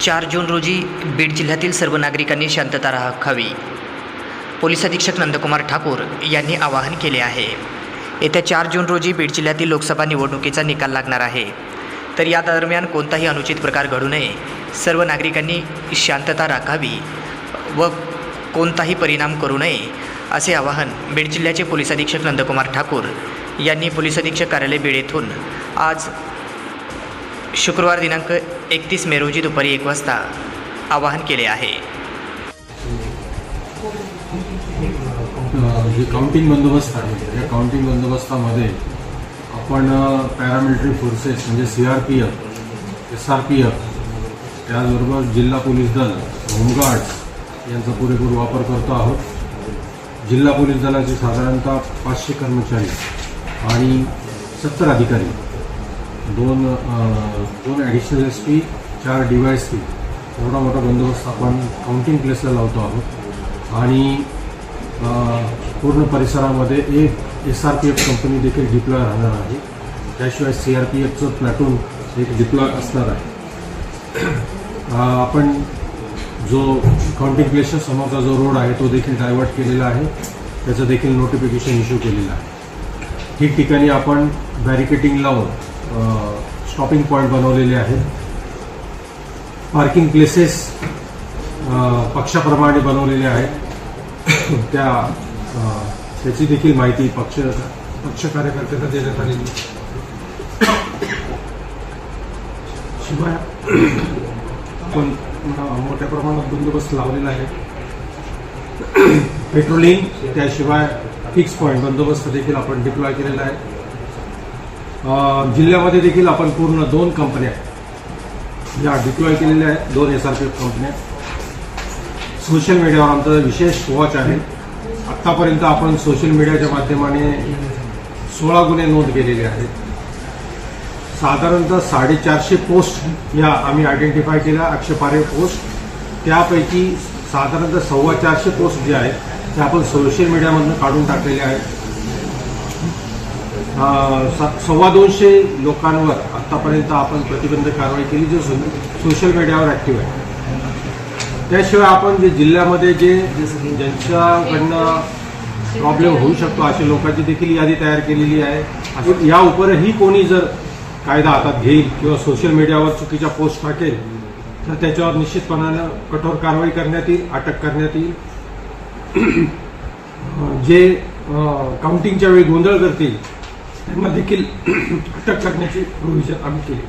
चार जून रोजी बीड जिल्ह्यातील सर्व नागरिकांनी शांतता राखावी. पोलीस अधीक्षक नंदकुमार ठाकूर यांनी आवाहन केले आहे. येत्या चार जून रोजी बीड जिल्ह्यातील लोकसभा निवडणुकीचा निकाल लागणार आहे. तर या दरम्यान कोणताही अनुचित प्रकार घडू नये. सर्व नागरिकांनी शांतता राखावी व कोणताही परिणाम करू नये असे आवाहन बीड जिल्ह्याचे पोलीस अधीक्षक नंदकुमार ठाकूर यांनी पोलीस अधीक्षक कार्यालय बीड येथून आज शुक्रवार दिनांक एकतीस मे रोजी दुपारी एक वाजता आवाहन केले आहे. जे काउंटिंग बंदोबस्त आहे. या काउंटिंग बंदोबस्तामध्ये आपण पॅरामिलिटरी फोर्सेस म्हणजे C R P F S R P F त्याचबरोबर जिल्हा पोलीस दल होमगार्ड यांचा पुरेपूर वापर करतो आहोत. जिल्हा पोलीस दलाचे साधारणतः पाचशे कर्मचारी आणि सत्तर अधिकारी दोन दोन ॲडिशनल एस पी चार डी वाय एस पी एवढा मोठा बंदोबस्त आपण काउंटिंग प्लेसला लावतो आहोत. आणि पूर्ण परिसरामध्ये एक S R P F company देखील डिप्लॉय राहणार आहे. त्याशिवाय सी आर पी एफचं प्लॅटून एक डिप्लॉय असणार आहे. आपण जो काउंटिंग प्लेसच्या समोरचा जो रोड आहे तो देखील डायव्हर्ट केलेला आहे. त्याचं देखील नोटिफिकेशन इश्यू केलेलं आहे. ठिकठिकाणी आपण बॅरिकेटिंग लावून स्टॉपिंग पॉईंट बनवलेले आहेत. पार्किंग प्लेसेस पक्षाप्रमाणे बनवलेले आहेत. त्या त्याची देखील माहिती पक्ष पक्ष कार्यकर्त्यांना देण्यात आलेली शिवाय आपण मोठ्या प्रमाणात बंदोबस्त लावलेला आहे. पेट्रोलिंग त्याशिवाय फिक्स पॉईंट बंदोबस्त देखील आपण डिप्लॉय केलेला आहे. जिल्ह्यामध्ये देखील आपण पूर्ण दोन कंपन्या या डिप्लॉय केलेल्या आहेत. दोन एस आर पी कंपन्या. सोशल मीडियावर आमचं विशेष वॉच आहे. आत्तापर्यंत आपण सोशल मीडियाच्या माध्यमाने सोळा गुन्हे नोंद केलेले आहेत. साधारणतः साडेचारशे पोस्ट या आम्ही आयडेंटिफाय केल्या. आक्षेपार्ह पोस्ट त्यापैकी साधारणतः सव्वा चारशे पोस्ट जे आहेत ते आपण सोशल मीडियामधून काढून टाकलेले आहेत. स- सव्वा दोनशे लोकांवर आतापर्यंत आपण प्रतिबंधक कारवाई केली जे सोशल मीडियावर ऍक्टिव्ह आहे. त्याशिवाय आपण जे जिल्ह्यामध्ये जे ज्यांच्याकडनं प्रॉब्लेम होऊ शकतो अशा लोकांची देखील यादी तयार केलेली आहे. या उपरही कोणी जर कायदा हातात घेईल किंवा सोशल मीडियावर चुकीच्या पोस्ट टाकेल तर त्याच्यावर निश्चितपणानं कठोर कारवाई करण्यात येईल अटक करण्यात येईल. जे काउंटिंगच्या वेळी गोंधळ करतील त्यांना देखील अटक करण्याची प्रोव्हिजन आम्ही केली.